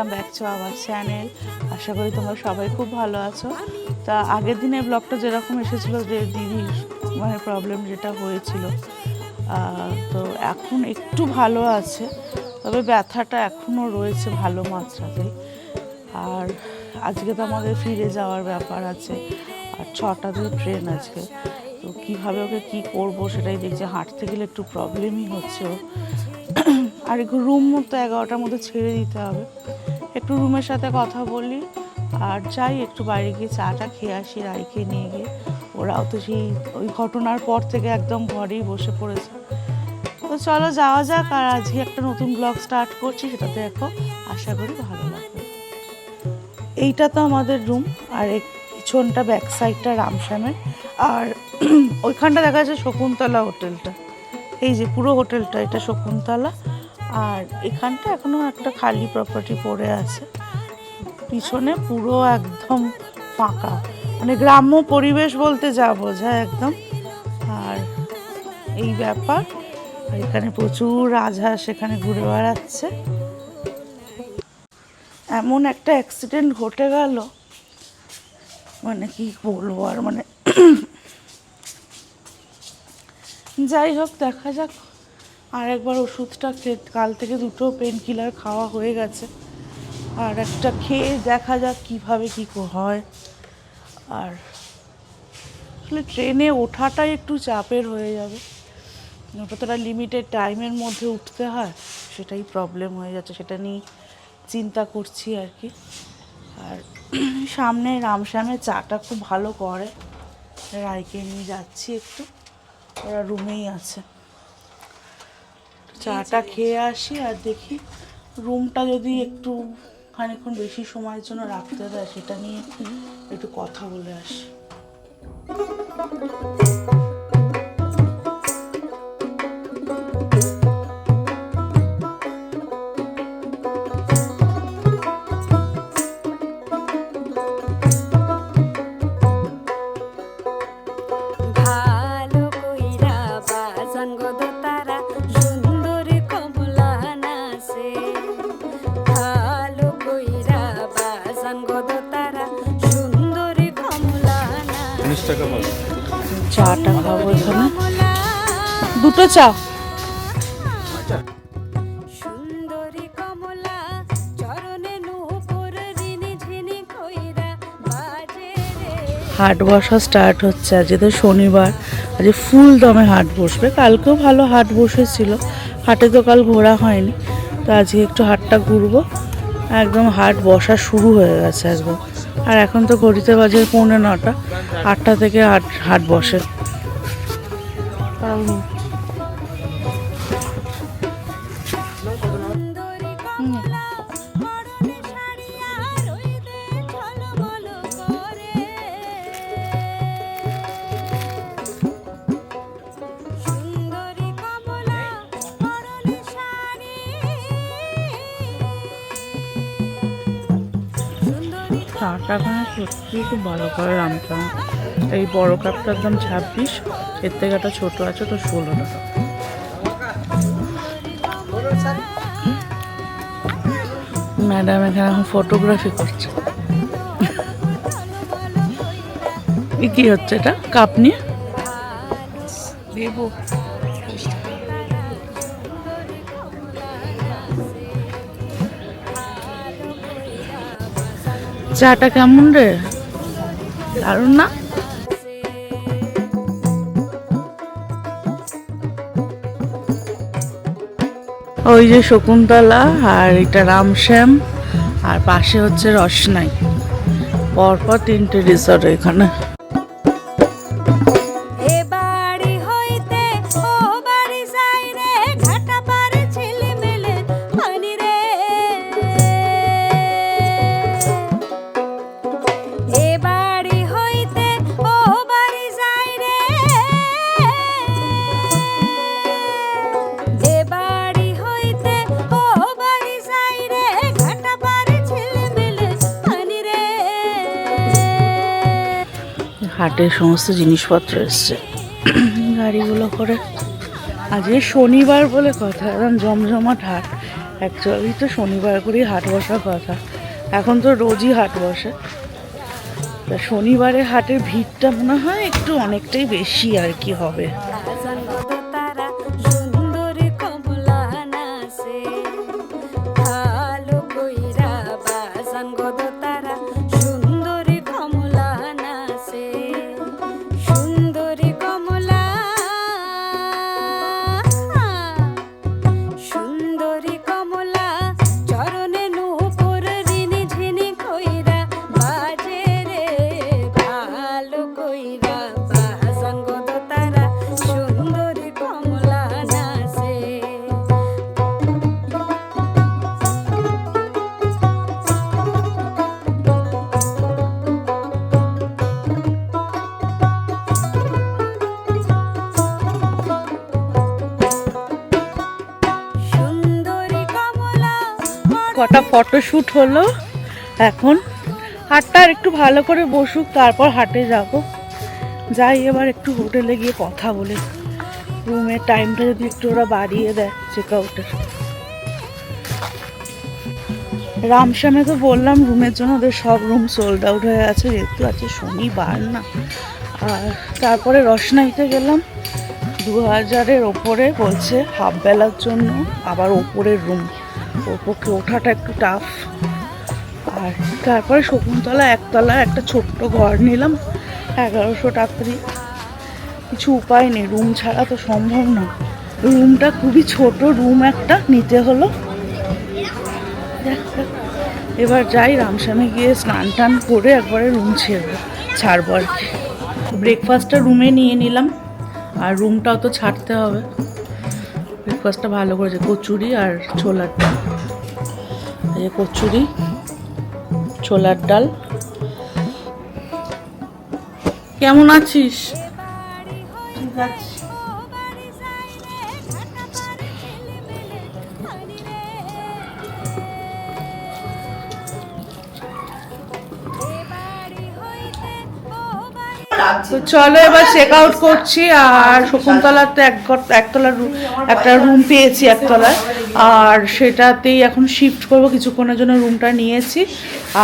Welcome back to our channel আশা করি তোমরা সবাই খুব ভালো আছো। তা আগের দিনে ব্লগটা যেরকম এসেছিল যে দিদির মানে প্রবলেম যেটা হয়েছিল তো এখন একটু ভালো আছে, তবে ব্যথাটা এখনও রয়েছে ভালো মাত্রাতেই। আর আজকে তো আমাদের ফিরে যাওয়ার ব্যাপার আছে, আর ছটাতে ট্রেন আজকে। তো কীভাবে ওকে কী করব সেটাই দেখছি, হাঁটতে গেলে একটু প্রবলেমই হচ্ছে আর একটু রুম তো এগারোটার মধ্যে ছেড়ে দিতে হবে। একটু রুমের সাথে কথা বলি আর যাই, একটু বাইরে গিয়ে চাটা খেয়ে আসি, রাইকে নিয়ে গিয়ে। ওরাও তো সেই ওই ঘটনার পর থেকে একদম ঘরেই বসে পড়েছে। তো চলো যাওয়া যাক আর আজকে একটা নতুন ব্লগ স্টার্ট করছি সেটাতে দেখো। আশা করি ভালো লাগবে। এইটা তো আমাদের রুম আর এই পিছনটা ব্যাক সাইডটা রামশ্যামের। আর ওইখানটা দেখা যাচ্ছে শকুন্তলা হোটেলটা এই যে পুরো হোটেলটা এটা শকুন্তলা। আর এখানটা এখনও একটা খালি প্রপার্টি পড়ে আছে। পিছনে পুরো একদম ফাঁকা। মানে গ্রাম্য পরিবেশ বলতে যা বোঝায় একদম। আর এই ব্যাপার এখানে প্রচুর রাজহাঁস এখানে ঘুরে বেড়াচ্ছে। এমন একটা অ্যাক্সিডেন্ট ঘটে গেল মানে কি বলব আর মানে। যাই হোক, দেখা যাক। আর একবার ওষুধটা কাল থেকে দুটো পেন কিলার খাওয়া হয়ে গেছে। আর একটা খেয়ে দেখা যাক কীভাবে কী হয়। আর আসলে ট্রেনে ওঠাটাই একটু চাপের হয়ে যাবে। ওটা তো লিমিটেড টাইমের মধ্যে উঠতে হয়, সেটাই প্রবলেম হয়ে যাচ্ছে। সেটা নিয়ে চিন্তা করছি আর কি। আর সামনে রামশ্যামের চাটা খুব ভালো করে। রায়কে নিয়ে যাচ্ছি একটু। ওরা রুমেই আছে। চাটা খেয়ে আসি আর দেখি রুমটা যদি একটু খানিকক্ষণ বেশি সময়ের জন্য রাখতে দেয়, সেটা নিয়ে একটু কথা বলে আসি। ভালো কইরা বাজান গো দুটো চা। হাট বসা স্টার্ট হচ্ছে। আজকে তো শনিবার আজকে ফুল দমে হাট বসবে। কালকেও ভালো হাট বসেছিল। হাটে তো কাল ঘোরা হয়নি। তো আজকে একটু হাটটা ঘুরবো। একদম হাট বসা শুরু হয়ে গেছে একদম। আর এখন তো ঘড়িতে বাজে পৌনে নটা। আটটা থেকে হাট হাট বসে। চাটা সত্যি খুব ভালো করে রামটা এই বড় কাপটা একদম ছাব্বিশ, এর থেকে একটা ছোটো আছে তো ষোলো টাকা। ম্যাডাম এখানে এখন ফটোগ্রাফি করছে। কি হচ্ছে এটা? কাপ নিয়ে? দেবো। চাটা কেমন রে? দারুণ না? ওই যে শকুন্তলা আর এটা রামশ্যাম, আর পাশে হচ্ছে রসনাই। পরপর তিনটে রিসর্ট এখানে। হাটের সমস্ত জিনিসপত্র এসছে। গাড়িগুলো করে। আজকে শনিবার বলে কথা এখন জমজমাট হাট। অ্যাকচুয়ালি তো শনিবার করেই হাট বসার কথা। এখন তো রোজই হাট বসে। তা শনিবারে হাটের ভিড়টা মনে হয় একটু অনেকটাই বেশি আর কি হবে। কটা ফটোশ্যুট হলো, এখন হাটটা আর একটু ভালো করে বসুক, তারপর হাটে যাব। যাই এবার একটু হোটেলে গিয়ে কথা বলে। রুমের টাইমটা যদি একটু ওরা বাড়িয়ে দেয় চেক আউটের রামশ্যামে তো বললাম রুমের জন্য ওদের সব রুম সোল্ড আউট হয়ে আছে যেহেতু আছে শনিবার না। আর তারপরে রসনাইতে গেলাম, দু হাজারের ওপরে বলছে হাফ বেলার জন্য, আবার ওপরের রুম। ওর পক্ষে ওঠাটা একটু টাফ আর তারপরে শকুন্তলা একতলা একটা ছোট্ট ঘর নিলাম, এগারোশো টাকা কিছু উপায় নেই রুম ছাড়া তো সম্ভব না। রুমটা খুবই ছোট রুম একটা, নিতে হলো। এবার যাই রামস্বামী গিয়ে স্নান টান করে একবারে রুম ছেড়বো, ছাড়বো আর কি। ব্রেকফাস্টটা রুমে নিয়ে নিলাম, আর রুমটাও তো ছাড়তে হবে। ব্রেকফাস্টটা ভালো করেছে, কচুরি আর ছোলার এই কচুরি ছোলার ডাল। কেমন আছিস? ঠিক আছে। চলো এবার চেক আউট করছি আর শকুন্তলাতে এক ঘর- একতলার একটা রুম পেয়েছি একতলায় আর সেটাতেই এখন শিফট করব কিছুক্ষণের জন্য রুমটা নিয়েছি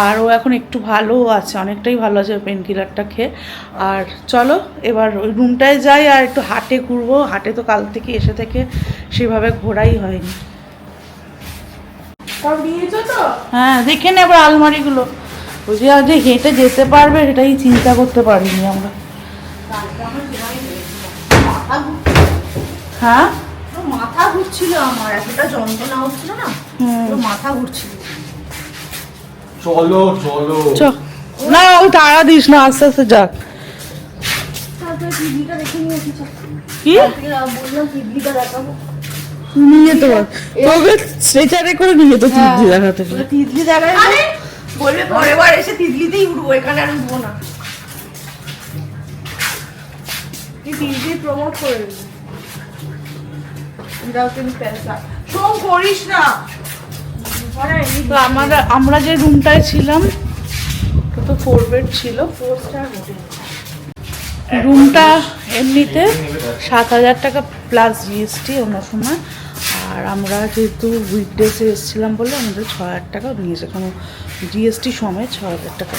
আর ও এখন একটু ভালো আছে অনেকটাই ভালো আছে পেন কিলারটা খেয়ে। আর চলো এবার ওই রুমটায় যাই আর একটু হাটে ঘুরবো হাটে তো কাল থেকে এসে থেকে সেভাবে ঘোরাই হয়নি। হ্যাঁ দেখে নে এবার আলমারিগুলো ওই যে হেঁটে যেতে পারবে সেটাই চিন্তা করতে পারিনি আমরা। হ্যাঁ? মাথা ঘুরছিল আমার এতটা যন্ত্রণা হচ্ছিল না পুরো মাথা ঘুরছিল। চলো চলো। না ও তাড়া দিস না আস্তে আস্তে যাক তারপরে টিভিটা দেখে নিয়ে এসেছি কি? বললাম টিভিটা দেখাবো। নিয়ে যেতে পার স্ট্রেচারে করে নিয়ে যেত তিনটি দেখাতে গেলে। তিতলি দেখায় বলবে পরের বার এসে তিতলিতেই উঠবো এখানে আর উঠবো না। তুই তিতলি প্রমোট করে দিবি এটাও কিন্তু শোন করিস না। আমরা আমরা যে রুমটায় ছিলাম তো ফোর বেড ছিল। ফোর স্টার হোটেল রুমটা এমনিতে সাত হাজার টাকা প্লাস জিএসটি অন্য সময়। আর আমরা যেহেতু উইকডেসে এসেছিলাম বলে আমাদের ছ হাজার টাকা নিয়েছে। কোনো জিএসটি সময় ছ হাজার টাকা।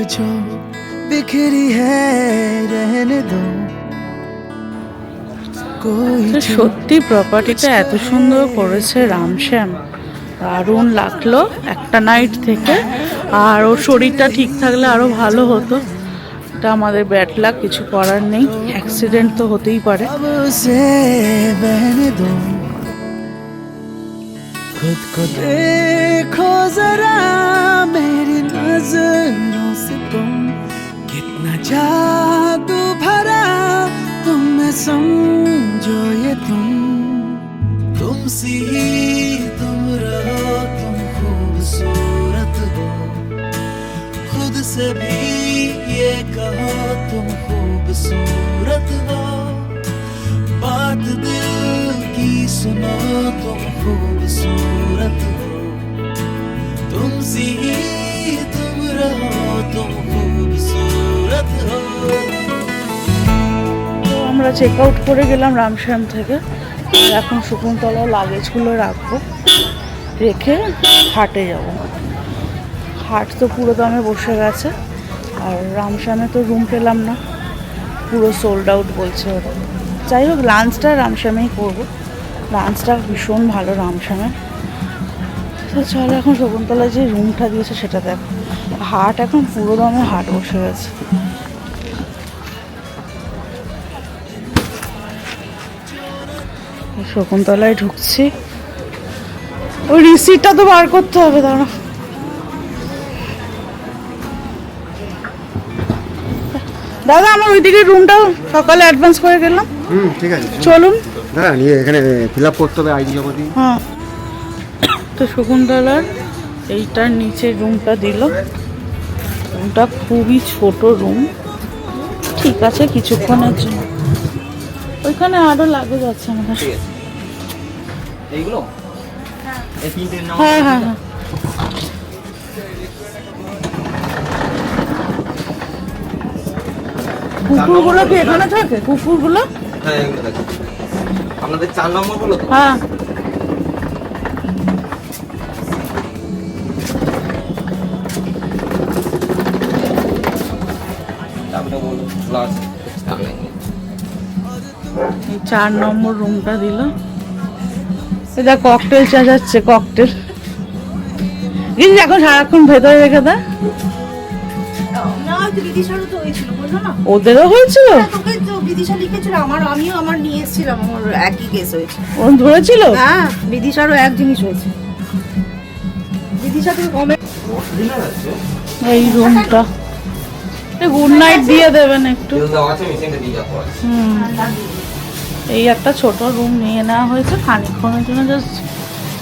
जो बिखरी है रहने दो कोई তো जो সত্যি প্রপার্টিটা এত সুন্দর করেছে রামশ্যাম দারুণ লাগলো একটা নাইট থেকে আর ওর শরীরটা ঠিক থাকলে আরও ভালো হতো এটা আমাদের ব্যাড লাক কিছু করার নেই অ্যাক্সিডেন্ট তো হতেই পারে अब उसे बहने दो खुद नज़रों से तुम, कितना जादू भरा तुम में समझो ये तुम। तुम सी ही तुम रहो, तुम खूबसूरत हो। खुद से भी ये कहो, तुम खूबसूरत हो। बात दिल की सुनो, तुम खूबसूरत हो। আমরা চেক আউট করে গেলাম রামশ্যাম থেকে। এখন শকুন্তলায় লাগেজগুলো রাখব। রেখে হাটে যাব। হাট তো পুরো দামে বসে গেছে। আর রামশ্যামে তো রুম পেলাম না। পুরো সোল্ড আউট বলছে ওরা। যাই হোক লাঞ্চটা রামশ্যামেই করব। লাঞ্চটা ভীষণ ভালো রামশ্যামে। তো চলো, এখন শকুন্তলায় যে রুমটা দিয়েছে সেটা দেখো। হাট এখন পুরো দামে হাট বসে গেছে। শকুন্তলায় ঢুকছি। ওই রিসিটটা তো বার করতে হবে দাঁড়া দাদা আমার ওইদিকে রুমটা সকালে অ্যাডভান্স করে গেলাম। হুম ঠিক আছে চলুন। হ্যাঁ নিয়ে এখানে ফিল আপ করতে হবে আইডি জমা দিই হ্যাঁ। তো শকুন্তলার এইটার নিচে রুমটা দিল। রুমটা খুবই ছোট রুম ঠিক আছে কিছুক্ষণের জন্য। ওইখানে আরও লাগে যাচ্ছে আমাদের এইগুলো? এই তিনটে নাও হ্যাঁ হ্যাঁ হ্যাঁ। কুকুরগুলো কি এখানে থাকে? কুকুরগুলো? হ্যাঁ এগুলো দেখো। আপনাদের চার নম্বর তো? হ্যাঁ। চার নম্বর রুমটা দিল। এটা ককটেল চাজাচ্ছে ককটেল কিন্তু এখন সারাক্ষণ ভেতরে রেখে দেয় না হয়তো বিদিশারও তো হয়েছিল বলল না? ওদেরও হয়েছিল? হ্যাঁ, তোকে তো বিদিশা লিখেছিল আমার আমিও আমার নিয়ে এসেছিলাম আমার একই কেস হয়েছে। ওর ধরেছিল? হ্যাঁ বিদিশারও এক জিনিস হয়েছে। বিদিশা তুমি কমে এই রুমটা গুড নাইট দিয়ে দেবেন একটু। হুম। এই একটা ছোট রুম নিয়ে নেওয়া হয়েছে খানিকক্ষণের জন্য জাস্ট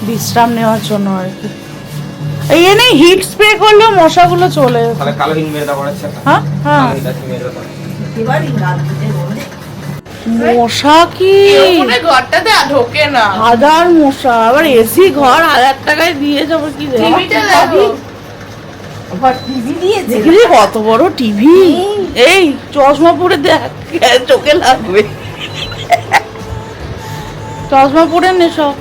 বিশ্রাম নেওয়ার জন্য আর কি। এই এনে হিট স্প্রে করলেও মশাগুলো চলে। তাহলে কালো হিন মেরে আছে হ্যাঁ হ্যাঁ। মশা কি? ঘরটাতে ঢোকে না। হাজার মশা আবার এসি ঘর হাজার টাকায় দিয়ে যাব কি কত বড় টিভি? এই চশমা পরে দেখ চোখে লাগবে। চশমা পরে নে সব।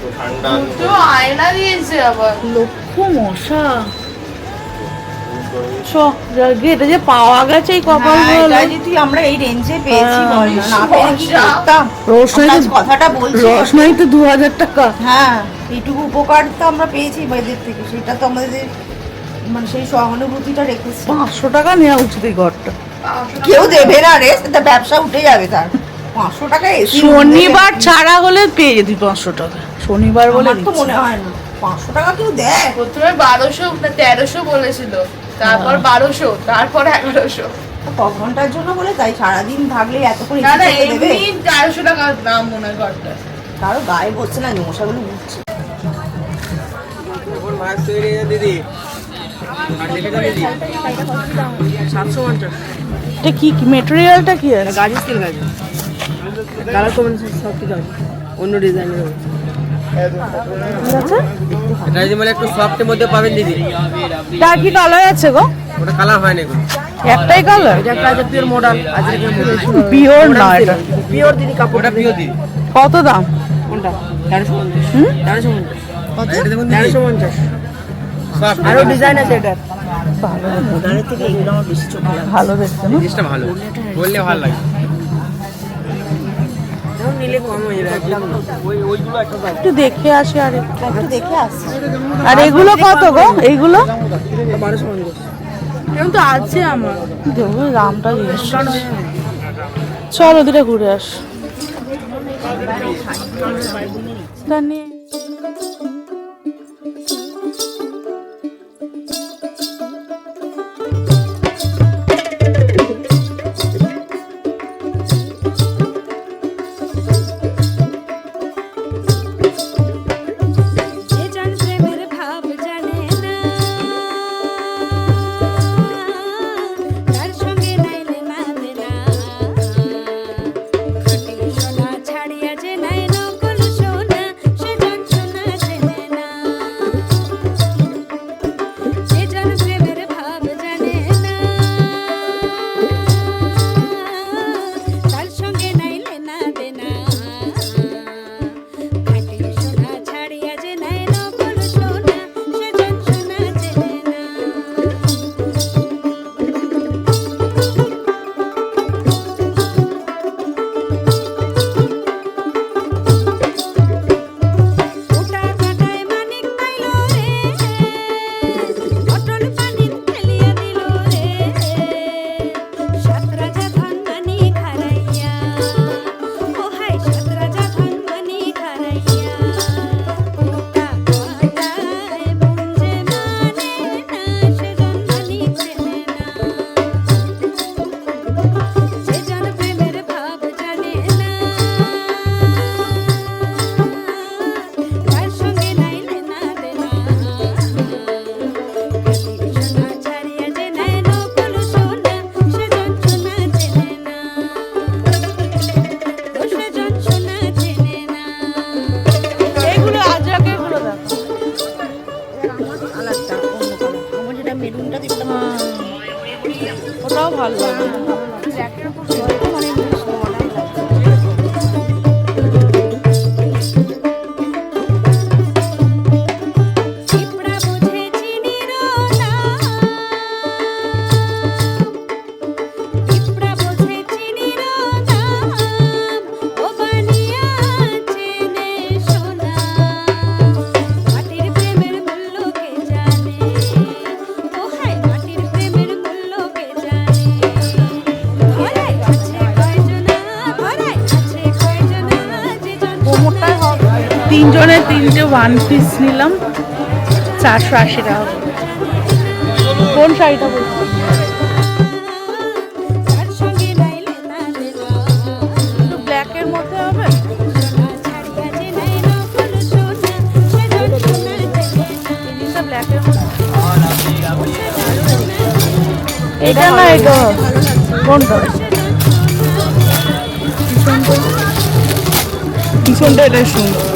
তো ঠান্ডা তো আয়না দিয়েছে আবার। লক্ষ মশা। এটা যে পাওয়া গেছে এই কপাল হ্যাঁ, যদি আমরা এই রেঞ্জে পেয়েছি হ্যাঁ। বল না, না কি করতাম? রোশনাই আমরা আজ তো কথাটা বলছি। রোশনাই তো দু হাজার টাকা। হ্যাঁ এইটুকু উপকার তো আমরা পেয়েছি বাইরের থেকে। সেটা তো আমাদের মানে সেই সহানুভূতিটা রেখেছি পাঁচশো টাকা নেওয়া উচিত এই ঘরটা। কেউ দেবে না রে সেটা ব্যবসা উঠে যাবে তার। পাঁচশো টাকা এসি শনিবার ছাড়া হলে পেয়ে যেতি পাঁচশো টাকা। শনিবার বলে তো মনে হয় না। পাঁচশো টাকা কেউ দেয়? প্রথমে বারোশো না তেরোশো বলেছিল। তারপর বারোশো তারপর এগারোশো। ক ঘণ্টার জন্য বলে তাই সারাদিন থাকলে এত করে না না এমনি তেরোশো টাকা দাম মনে হয় ঘরটা। কারও গায়ে বসছে না মশাগুলো উঠছে। দিদি। দাও দিদি। এটা কি মেটেরিয়ালটা কি আছে? গাড়ি স্কেল গাড়ি কালার কম্বিনেশন সব কিছু আছে। অন্য ডিজাইনের আছে? এটা মানে একটু সফটের মধ্যে পাবেন দিদি। তার কি কালার আছে গো? ওটা কালার হয় না এগুলো একটাই কালার এটা একটা আছে পিওর মডেল আজকে পিওর না এটা পিওর দিদি কাপড়। ওটা দিদি। কত দাম? কোনটা? এটা সফট আরও ডিজাইন আছে এটার গাড়ির থেকে এগুলো আমার বেশি চোখে লাগে ভালো দেখতে না? জিনিসটা ভালো। বললে ভালো লাগে। হয়ে একটা দেখে আসি আর একটু। দেখে আসছি আর এগুলো কত গো? এইগুলো এরকম তো আছে আমার। দেবো দামটা করছি। চল ঘুরে আস। তা নিয়ে তিনজনের তিনটে ওয়ান পিস নিলাম। চারশো আশি টাকা। কোন শাড়িটা বলছো? এটা না, এটা কোনটা? পিছনটা এটা সুন্দর।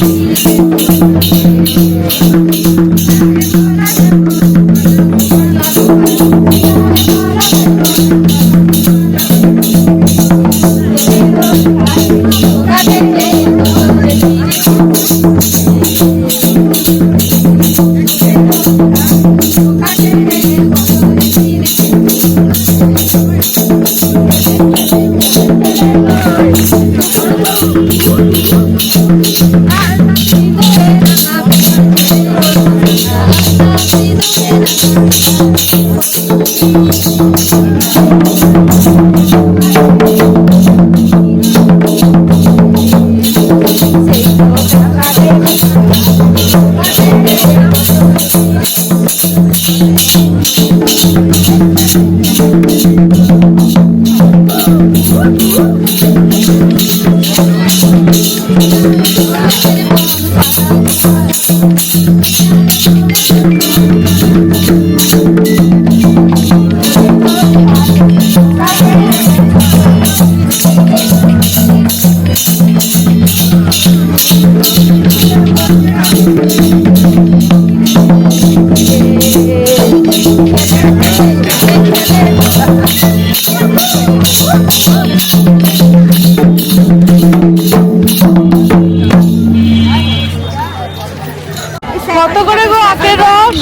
কত করে গো আখের রস?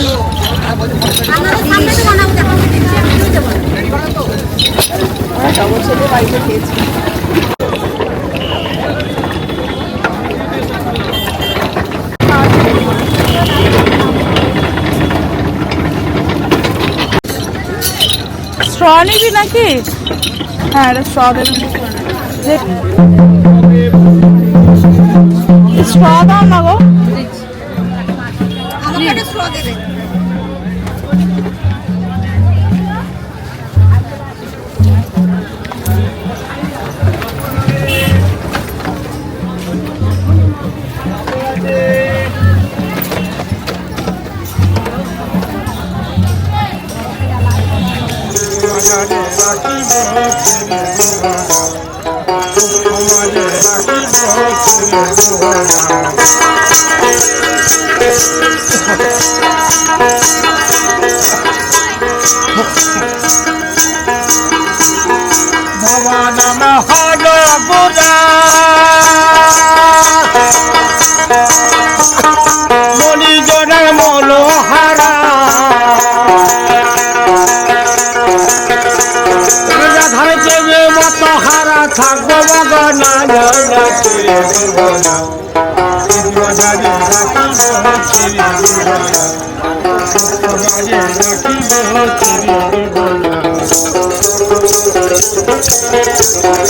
স্ট্র নিবি নাকি? হ্যাঁ এটা স্ট্র দেবেন স্ট্র দাও না গো। ভবানম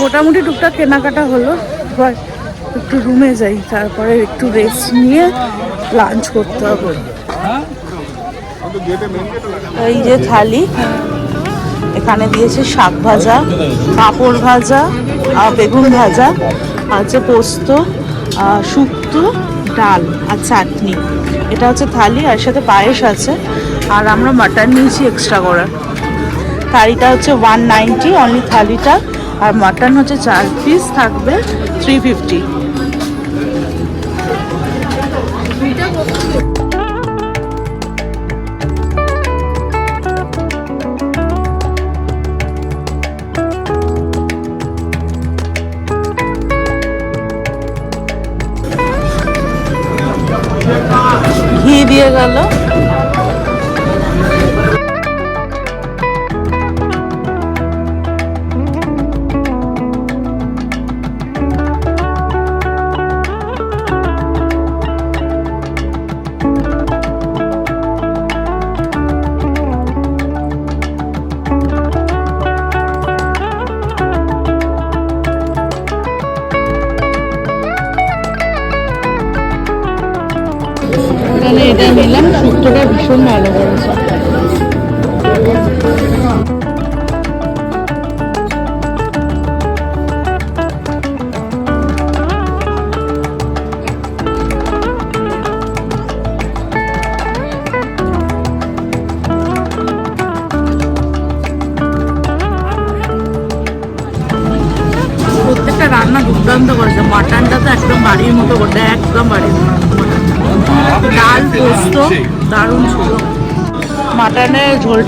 মোটামুটি টুকটাক কেনাকাটা হলো। এবার একটু রুমে যাই, তারপরে একটু রেস্ট নিয়ে লাঞ্চ করতে হবে। এই যে থালি, এখানে দিয়েছে শাক ভাজা, পাঁপড় ভাজা বেগুন ভাজা আছে পোস্ত শুক্তো, ডাল আর চাটনি। এটা হচ্ছে থালি, আর সাথে পায়েস আছে। আর আমরা মাটন নিয়েছি এক্সট্রা করে। থালিটা হচ্ছে ওয়ান নাইনটি অনলি থালিটা। আর মাটন হচ্ছে চার পিস থাকবে থ্রি ফিফটি ভীষণ ভালো করেছে।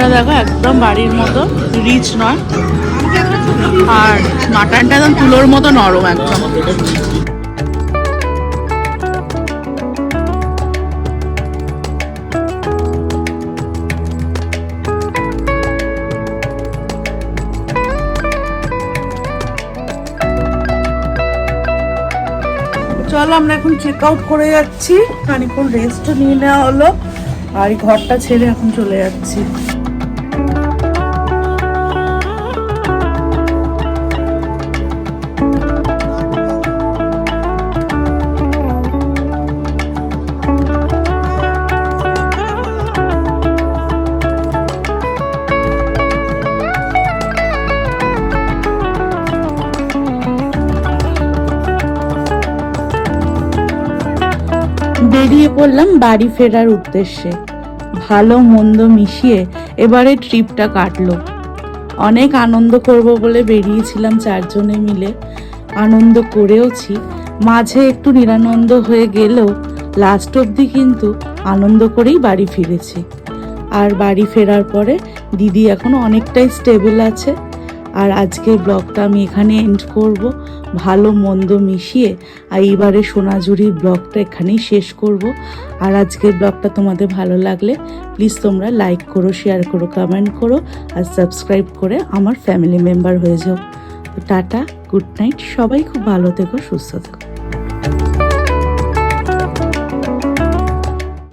ঝোলটা দেখো একদম বাড়ির মতো, রিচ নয়। আর মাটনটা একদম তুলোর মতো নরম একদম। চলো আমরা এখন চেক আউট করে যাচ্ছি খানিক্ষণ রেস্ট নিয়ে নেওয়া হলো, আর ঘরটা ছেড়ে এখন চলে যাচ্ছি। বেরিয়ে পড়লাম বাড়ি ফেরার উদ্দেশ্যে। ভালো মন্দ মিশিয়ে এবারে ট্রিপটা কাটলো। অনেক আনন্দ করব বলে বেরিয়েছিলাম চারজনে মিলে। আনন্দ করেওছি। মাঝে একটু নিরানন্দ হয়ে গেলেও লাস্ট অবধি কিন্তু আনন্দ করেই বাড়ি ফিরেছি। আর বাড়ি ফেরার পরে দিদি এখন অনেকটাই স্টেবল আছে। আর আজকের ব্লগটা আমি এখানে এন্ড করব। ভালো মন্দ মিশিয়ে, আর এইবারে সোনাঝুরির ব্লগটা এখানেই শেষ করব। আর আজকের ব্লগটা তোমাদের ভালো লাগলে প্লিজ তোমরা লাইক করো শেয়ার করো কমেন্ট করো, আর সাবস্ক্রাইব করে আমার ফ্যামিলি মেম্বার হয়ে যাও। টাটা গুড নাইট সবাই খুব ভালো থেকো, সুস্থ থেকো।